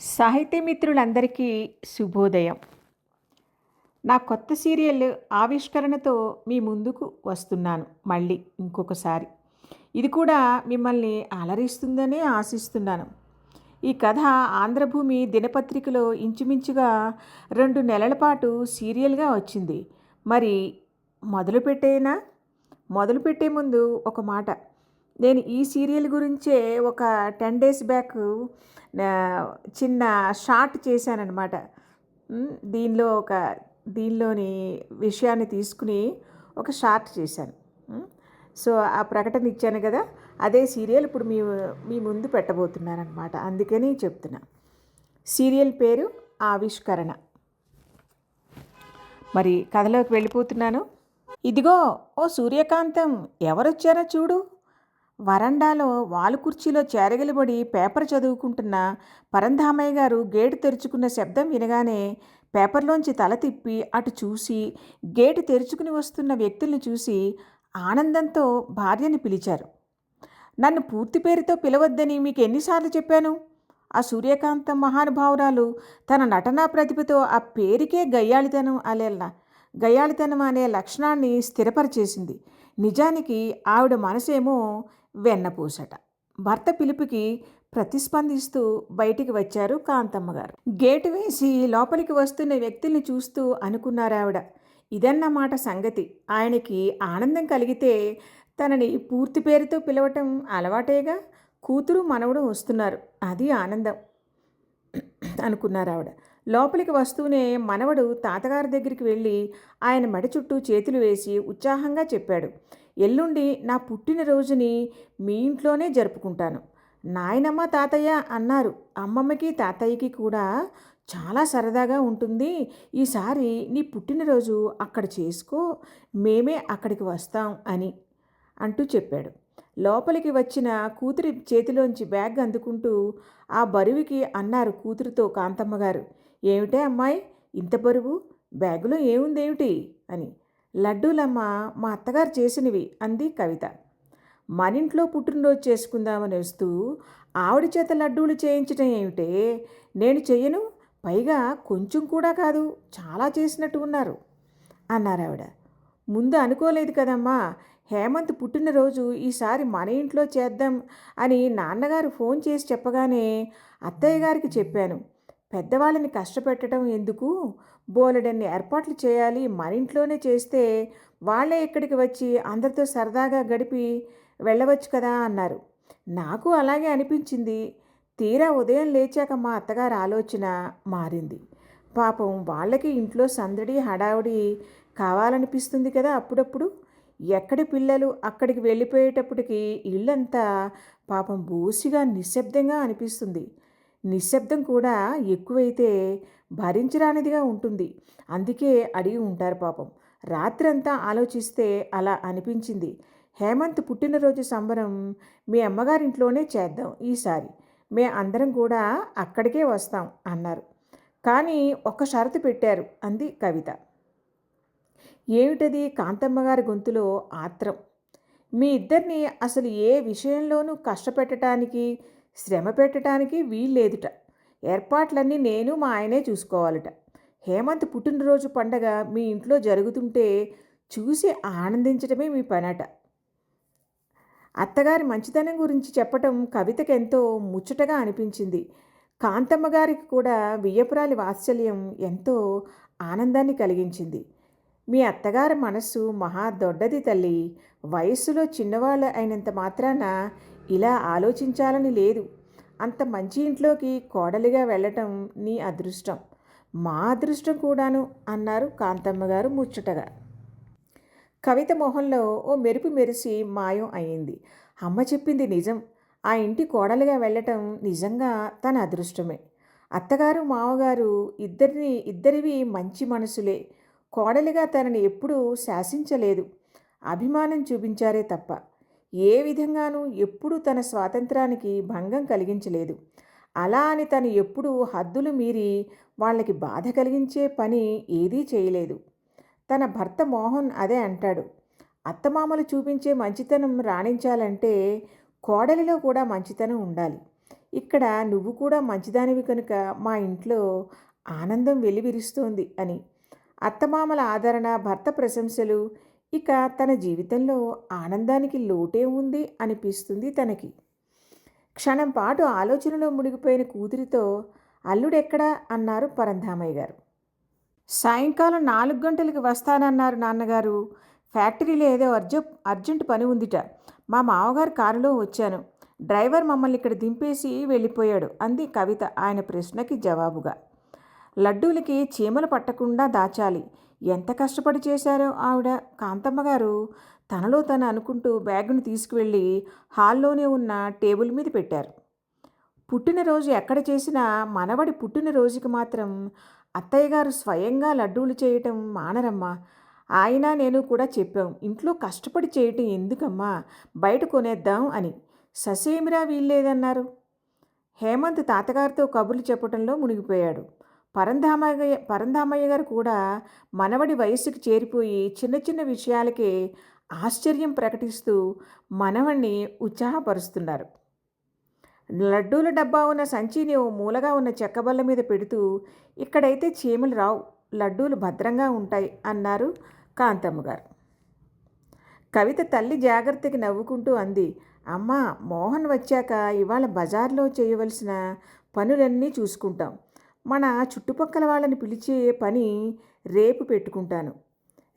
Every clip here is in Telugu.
సాహితీ మిత్రులందరికీ శుభోదయం. నా కొత్త సీరియల్ ఆవిష్కరణతో మీ ముందుకు వస్తున్నాను మళ్ళీ ఇంకొకసారి. ఇది కూడా మిమ్మల్ని అలరిస్తుందనే ఆశిస్తున్నాను. ఈ కథ ఆంధ్రభూమి దినపత్రికలో ఇంచుమించుగా రెండు నెలల పాటు సీరియల్గా వచ్చింది. మరి మొదలుపెట్టేనా? మొదలుపెట్టే ముందు ఒక మాట. నేను ఈ సీరియల్ గురించే ఒక టెన్ డేస్ బ్యాక్ చిన్న షార్ట్ చేశానన్నమాట. దీనిలో ఒక దీనిలోని విషయాన్ని తీసుకుని ఒక షార్ట్ చేశాను. సో ఆ ప్రకటన ఇచ్చాను కదా అదే సీరియల్ ఇప్పుడు మీ మీ ముందు పెట్టబోతున్నాను అనమాట అందుకని చెప్తున్నా. సీరియల్ పేరు ఆవిష్కరణ. మరి కథలోకి వెళ్ళిపోతున్నాను. ఇదిగో ఓ సూర్యకాంతం ఎవరొచ్చారో చూడు. వరండాలో వాలు కుర్చీలో చేరగలిబడి పేపర్ చదువుకుంటున్న పరంధామయ్య గారు గేటు తెరుచుకున్న శబ్దం వినగానే పేపర్లోంచి తల తిప్పి అటు చూసి గేటు తెరుచుకుని వస్తున్న వ్యక్తుల్ని చూసి ఆనందంతో భార్యని పిలిచారు. నన్ను పూర్తి పేరుతో పిలవద్దని మీకు ఎన్నిసార్లు చెప్పాను? ఆ సూర్యకాంతం మహానుభావురాలు తన నటనా ప్రతిభతో ఆ పేరుకే గయ్యాళితనం అలేలా గయ్యాళితనం అనే లక్షణాన్ని స్థిరపరిచేసింది. నిజానికి ఆవిడ మనసేమో వెన్నపూసట భర్త పిలుపుకి ప్రతిస్పందిస్తూ బయటికి వచ్చారు కాంతమ్మ గారు గేటు వేసి లోపలికి వస్తున్న వ్యక్తుల్ని చూస్తూ అనుకున్నారావిడ. ఇదన్నమాట సంగతి. ఆయనకి ఆనందం కలిగితే తనని పూర్తి పేరుతో పిలవటం అలవాటేగా కూతురు మనవడు వస్తున్నారు. అది ఆనందం అనుకున్నారు ఆవిడ లోపలికి వస్తూనే మనవడు తాతగారి దగ్గరికి వెళ్ళి ఆయన మడి చుట్టూ చేతులు వేసి ఉత్సాహంగా చెప్పాడు. ఎల్లుండి నా పుట్టినరోజుని మీ ఇంట్లోనే జరుపుకుంటాను. నాయనమ్మ తాతయ్య అన్నారు. అమ్మమ్మకి తాతయ్యకి కూడా చాలా సరదాగా ఉంటుంది. ఈసారి నీ పుట్టినరోజు అక్కడ చేసుకో మేమే అక్కడికి వస్తాం అని అంటూ చెప్పాడు. లోపలికి వచ్చిన కూతురి చేతిలోంచి బ్యాగ్ అందుకుంటూ ఆ బరువుకి అన్నారు కూతురితో కాంతమ్మ గారు. ఏమిటే అమ్మాయి? ఇంత బరువు? బ్యాగులో ఏముందేమిటి? అని. లడ్డూలమ్మ మా అత్తగారు చేసినవి అంది కవిత. మనింట్లో పుట్టినరోజు చేసుకుందామని వస్తూ ఆవిడ చేత లడ్డూలు చేయించడం ఏమిటే నేను చెయ్యను పైగా కొంచెం కూడా కాదు చాలా చేసినట్టు ఉన్నారు అన్నారు ఆవిడ. ముందు అనుకోలేదు కదమ్మా హేమంత్ పుట్టినరోజు ఈసారి మన ఇంట్లో చేద్దాం అని నాన్నగారు ఫోన్ చేసి చెప్పగానే అత్తయ్య గారికి చెప్పాను. పెద్దవాళ్ళని కష్టపెట్టడం ఎందుకు? బోలెడన్ని ఏర్పాట్లు చేయాలి. మన ఇంట్లోనే చేస్తే వాళ్ళే ఇక్కడికి వచ్చి అందరితో సరదాగా గడిపి వెళ్ళవచ్చు కదా అన్నారు. నాకు అలాగే అనిపించింది. తీరా ఉదయం లేచాక మా అత్తగారి ఆలోచన మారింది. పాపం వాళ్ళకి ఇంట్లో సందడి హడావుడి కావాలనిపిస్తుంది కదా అప్పుడప్పుడు. ఎక్కడి పిల్లలు అక్కడికి వెళ్ళిపోయేటప్పటికి ఇల్లంతా పాపం బూసిగా నిశ్శబ్దంగా అనిపిస్తుంది. నిశ్శబ్దం కూడా ఎక్కువైతే భరించరానిదిగా ఉంటుంది. అందుకే అడిగి ఉంటారు పాపం. రాత్రంతా ఆలోచిస్తే అలా అనిపించింది. హేమంత్ పుట్టినరోజు సంబరం మీ అమ్మగారింట్లోనే చేద్దాం ఈసారి. మే అందరం కూడా అక్కడికే వస్తాం అన్నారు. కానీ ఒక షరతు పెట్టారు అంది కవిత. ఏమిటది కాంతమ్మ గారి గొంతులో ఆత్రం? మీ ఇద్దరిని అసలు ఏ విషయంలోనూ కష్టపెట్టడానికి శ్రమ పెట్టడానికి వీల్లేదుట. ఏర్పాట్లన్నీ నేను మా ఆయనే చూసుకోవాలట. హేమంత్ పుట్టినరోజు పండగ మీ ఇంట్లో జరుగుతుంటే చూసి ఆనందించడమే మీ పనట. అత్తగారి మంచితనం గురించి చెప్పటం కవితకు ఎంతో ముచ్చటగా అనిపించింది. కాంతమ్మ గారికి కూడా వియ్యపురాలి వాత్సల్యం ఎంతో ఆనందాన్ని కలిగించింది. మీ అత్తగారి మనస్సు మహా దొడ్డది తల్లి. వయస్సులో చిన్నవాళ్ళు అయినంత మాత్రాన ఇలా ఆలోచించాలని లేదు. అంత మంచి ఇంట్లోకి కోడలిగా వెళ్ళటం నీ అదృష్టం. మా అదృష్టం కూడాను అన్నారు కాంతమ్మ గారు ముచ్చటగా. కవిత మొహంలో ఓ మెరుపు మెరిసి మాయం అయింది. అమ్మ చెప్పింది నిజం. ఆ ఇంటి కోడలుగా వెళ్ళటం నిజంగా తన అదృష్టమే. అత్తగారు మావగారు ఇద్దరిని ఇద్దరివి మంచి మనసులే. కోడలిగా తనని ఎప్పుడూ శాసించలేదు. అభిమానం చూపించారే తప్ప. ఏ విధంగానూ ఎప్పుడూ తన స్వాతంత్రానికి భంగం కలిగించలేదు. అలా అని తను ఎప్పుడూ హద్దులు మీరి వాళ్ళకి బాధ కలిగించే పని ఏదీ చేయలేదు. తన భర్త మోహన్ అదే అంటాడు. అత్తమామలు చూపించే మంచితనం రాణించాలంటే కోడలిలో కూడా మంచితనం ఉండాలి. ఇక్కడ నువ్వు కూడా మంచిదానివి కనుక మా ఇంట్లో ఆనందం వెలివిరుస్తోంది అని. అత్తమామల ఆదరణ భర్త ప్రశంసలు ఇక తన జీవితంలో ఆనందానికి లోటే ఉంది అనిపిస్తుంది తనకి. క్షణం పాటు ఆలోచనలో మునిగిపోయిన కూతురితో అల్లుడెక్కడా అన్నారు పరంధామయ్య గారు. సాయంకాలం నాలుగు గంటలకి వస్తానన్నారు నాన్నగారు. ఫ్యాక్టరీలో ఏదో అర్జ అర్జెంట్ పని ఉందిట. మా మామగారు కారులో వచ్చాను. డ్రైవర్ మమ్మల్ని ఇక్కడ దింపేసి వెళ్ళిపోయాడు అంది కవిత ఆయన ప్రశ్నకి జవాబుగా. లడ్డూలకి చీమలు పట్టకుండా దాచాలి. ఎంత కష్టపడి చేశారో ఆవిడ. కాంతమ్మ గారు తనలో తను అనుకుంటూ బ్యాగును తీసుకువెళ్ళి హాల్లోనే ఉన్న టేబుల్ మీద పెట్టారు. పుట్టినరోజు ఎక్కడ చేసినా మనవడి పుట్టినరోజుకి మాత్రం అత్తయ్య గారు స్వయంగా లడ్డూలు చేయటం మానరమ్మా. ఆయన నేను కూడా చెప్పాం ఇంట్లో కష్టపడి చేయటం ఎందుకమ్మా? బయట కొనేద్దాం అని. ససేమిరా వీల్లేదన్నారు. హేమంత్ తాతగారితో కబుర్లు చెప్పటంలో మునిగిపోయాడు. పరంధామయ్య పరంధామయ్య గారు కూడా మనవడి వయస్సుకు చేరిపోయి చిన్న చిన్న విషయాలకే ఆశ్చర్యం ప్రకటిస్తూ మనవణ్ణి ఉత్సాహపరుస్తున్నారు. లడ్డూల డబ్బా ఉన్న సంచిని ఓ మూలగా ఉన్న చెక్కబల్ల మీద పెడుతూ ఇక్కడైతే చీమలు రావు లడ్డూలు భద్రంగా ఉంటాయి అన్నారు కాంతమ్మ గారు. కవిత తల్లి జాగ్రత్తకి నవ్వుకుంటూ అంది అమ్మ మోహన్ వచ్చాక ఇవాళ బజార్లో చేయవలసిన పనులన్నీ చూసుకుంటాం. మన చుట్టుపక్కల వాళ్ళని పిలిచే పని రేపు పెట్టుకుంటాను.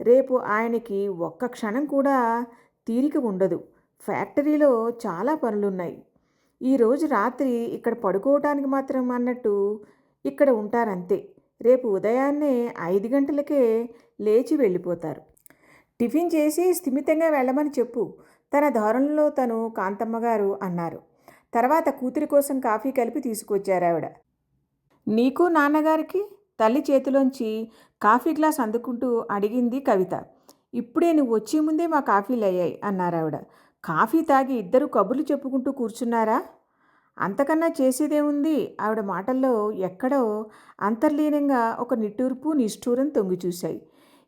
రేపు ఆయనకి ఒక్క క్షణం కూడా తీరిక ఉండదు. ఫ్యాక్టరీలో చాలా పనులున్నాయి. ఈరోజు రాత్రి ఇక్కడ పడుకోవటానికి మాత్రం అన్నట్టు ఇక్కడ ఉంటారంతే. రేపు ఉదయాన్నే ఐదు గంటలకే లేచి వెళ్ళిపోతారు. టిఫిన్ చేసి స్థిమితంగా వెళ్ళమని చెప్పు. తన ధోరణిలో తను కాంతమ్మ గారు అన్నారు. తర్వాత కూతురి కోసం కాఫీ కలిపి తీసుకొచ్చారు ఆవిడ నీకు నాన్నగారికి తల్లి చేతిలోంచి కాఫీ గ్లాస్ అందుకుంటూ అడిగింది కవిత. ఇప్పుడే నువ్వు వచ్చే ముందే మా కాఫీలు అయ్యాయి అన్నారు ఆవిడ. కాఫీ తాగి ఇద్దరు కబుర్లు చెప్పుకుంటూ కూర్చున్నారా? అంతకన్నా చేసేదేముంది? ఆవిడ మాటల్లో ఎక్కడో అంతర్లీనంగా ఒక నిట్టూర్పు నిష్ఠూరం తొంగి చూశాయి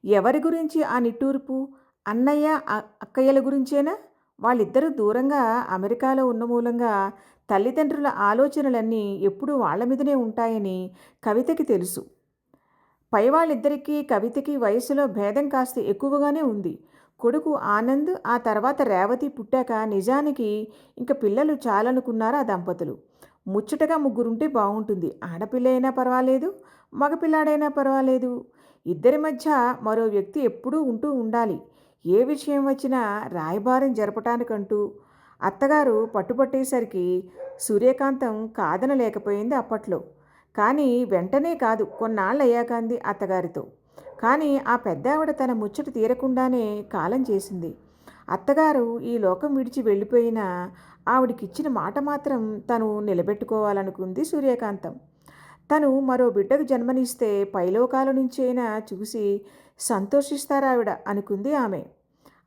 ఎవరి గురించి ఆ నిట్టూర్పు? అన్నయ్య అక్కయ్యల గురించేనా? వాళ్ళిద్దరూ దూరంగా అమెరికాలో ఉన్న మూలంగా తల్లిదండ్రుల ఆలోచనలన్నీ ఎప్పుడూ వాళ్ళ మీదనే ఉంటాయని కవితకి తెలుసు. పై వాళ్ళిద్దరికీ కవితకి వయసులో భేదం కాస్త ఎక్కువగానే ఉంది. కొడుకు ఆనంద్ ఆ తర్వాత రేవతి పుట్టాక నిజానికి ఇంక పిల్లలు చాలనుకున్నారు ఆ దంపతులు. ముచ్చటగా ముగ్గురుంటే బాగుంటుంది ఆడపిల్ల అయినా పర్వాలేదు మగపిల్లాడైనా పర్వాలేదు. ఇద్దరి మధ్య మరో వ్యక్తి ఎప్పుడూ ఉంటూ ఉండాలి. ఏ విషయం వచ్చినా రాయబారం జరపటానికంటూ అత్తగారు పట్టుపట్టేసరికి సూర్యకాంతం కాదనలేకపోయింది అప్పట్లో. కానీ వెంటనే కాదు కొన్నాళ్ళు అయ్యాక అంది అత్తగారితో. కానీ ఆ పెద్దావిడ తన ముచ్చట తీరకుండానే కాలం చేసింది. అత్తగారు ఈ లోకం విడిచి వెళ్ళిపోయిన ఆవిడకిచ్చిన మాట మాత్రం తను నిలబెట్టుకోవాలనుకుంది సూర్యకాంతం. తను మరో బిడ్డకు జన్మనిస్తే పైలోకాల నుంచైనా చూసి సంతోషిస్తారావిడ అనుకుంది ఆమె.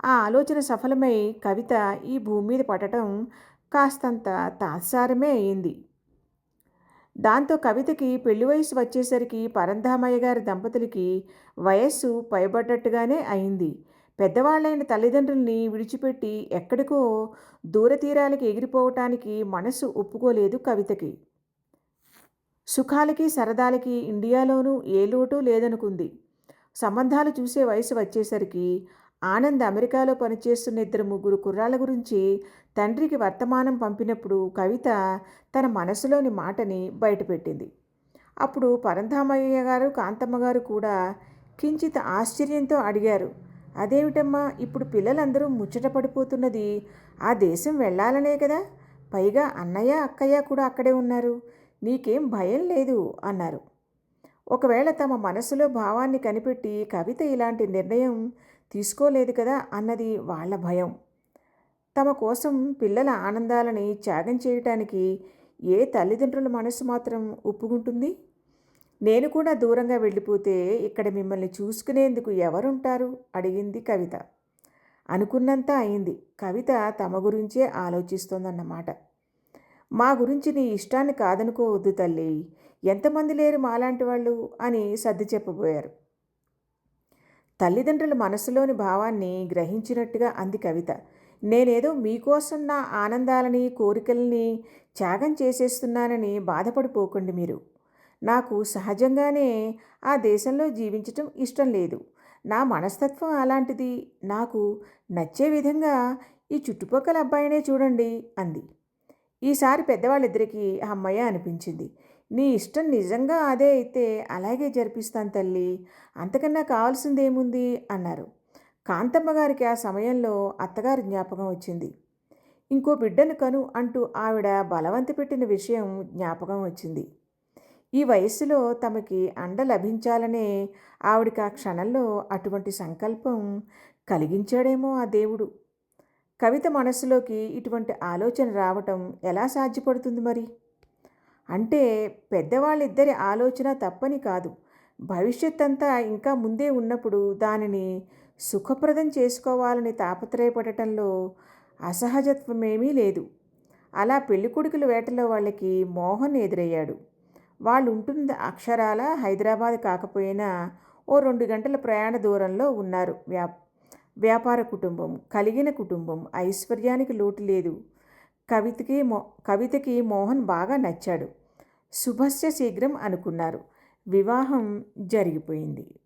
ఆ ఆలోచన సఫలమై కవిత ఈ భూమి మీద పడటం కాస్తంత తాత్సారమే అయింది. దాంతో కవితకి పెళ్ళి వయసు వచ్చేసరికి పరంధామయ్య గారి దంపతులకి వయస్సు పైబడ్డట్టుగానే అయింది. పెద్దవాళ్ళైన తల్లిదండ్రుల్ని విడిచిపెట్టి ఎక్కడికో దూరతీరాలకి ఎగిరిపోవటానికి మనసు ఒప్పుకోలేదు కవితకి. సుఖాలకి సరదాలకి ఇండియాలోనూ ఏ లోటు లేదనుకుంది. సంబంధాలు చూసే వయసు వచ్చేసరికి ఆనంద్ అమెరికాలో పనిచేస్తున్న ఇద్దరు ముగ్గురు కుర్రాళ్ళ గురించి తండ్రికి వర్తమానం పంపినప్పుడు కవిత తన మనసులోని మాటని బయటపెట్టింది. అప్పుడు పరంధామయ్య గారు కాంతమ్మ గారు కూడా కించిత్ ఆశ్చర్యంతో అడిగారు అదేమిటమ్మా ఇప్పుడు పిల్లలందరూ ముచ్చట పడిపోతున్నది? ఆ దేశం వెళ్ళాలనే కదా? పైగా అన్నయ్య అక్కయ్య కూడా అక్కడే ఉన్నారు. నీకేం భయం లేదు అన్నారు. ఒకవేళ తమ మనసులో భావాన్ని కనిపెట్టి కవిత ఇలాంటి నిర్ణయం తీసుకోలేదు కదా అన్నది వాళ్ళ భయం. తమ కోసం పిల్లల ఆనందాలని త్యాగం చేయటానికి ఏ తల్లిదండ్రుల మనసు మాత్రం ఒప్పుకుంటుంది? నేను కూడా దూరంగా వెళ్ళిపోతే ఇక్కడ మిమ్మల్ని చూసుకునేందుకు ఎవరుంటారు? అడిగింది కవిత. అనుకున్నంత అయింది. కవిత తమ గురించే ఆలోచిస్తోందన్నమాట. మా గురించి నీ ఇష్టాన్ని కాదనుకోవద్దు తల్లి. ఎంతమంది లేరు మాలాంటి వాళ్ళు? అని సర్ది చెప్పబోయారు. తల్లిదండ్రుల మనసులోని భావాన్ని గ్రహించినట్టుగా అంది కవిత. నేనేదో మీకోసం నా ఆనందాలని కోరికల్ని త్యాగం చేసేస్తున్నానని బాధపడిపోకండి మీరు. నాకు సహజంగానే ఆ దేశంలో జీవించటం ఇష్టం లేదు. నా మనస్తత్వం అలాంటిది. నాకు నచ్చే విధంగా ఈ చుట్టుపక్కల అబ్బాయినే చూడండి అంది. ఈసారి పెద్దవాళ్ళిద్దరికీ అమ్మయ్య అనిపించింది. నీ ఇష్టం నిజంగా అదే అయితే అలాగే జరిపిస్తాను తల్లి అంతకన్నా కావాల్సిందేముంది? అన్నారు. కాంతమ్మ గారికి ఆ సమయంలో అత్తగారి జ్ఞాపకం వచ్చింది. ఇంకో బిడ్డను కను అంటూ ఆవిడ బలవంత పెట్టిన విషయం జ్ఞాపకం వచ్చింది. ఈ వయస్సులో తమకి అండ లభించాలనే ఆవిడకి ఆ క్షణంలో అటువంటి సంకల్పం కలిగించాడేమో ఆ దేవుడు. కవిత మనస్సులోకి ఇటువంటి ఆలోచన రావటం ఎలా సాధ్యపడుతుంది మరి? అంటే పెద్దవాళ్ళిద్దరి ఆలోచన తప్పని కాదు. భవిష్యత్ అంతా ఇంకా ముందే ఉన్నప్పుడు దానిని సుఖప్రదం చేసుకోవాలని తాపత్రయపడటంలో అసహజత్వమేమీ లేదు. అలా పెళ్ళికొడుకుల వేటలో వాళ్ళకి మోహన్ ఎదురయ్యాడు. వాళ్ళు ఉంటుంది అక్షరాల హైదరాబాద్ కాకపోయినా ఓ రెండు గంటల ప్రయాణ దూరంలో ఉన్నారు. వ్యా వ్యాపార కుటుంబం కలిగిన కుటుంబం ఐశ్వర్యానికి లోటు లేదు. కవితకి మో కవితకి మోహన్ బాగా నచ్చాడు. శుభస్య శీఘ్రం అనుకున్నారు. వివాహం జరిగిపోయింది.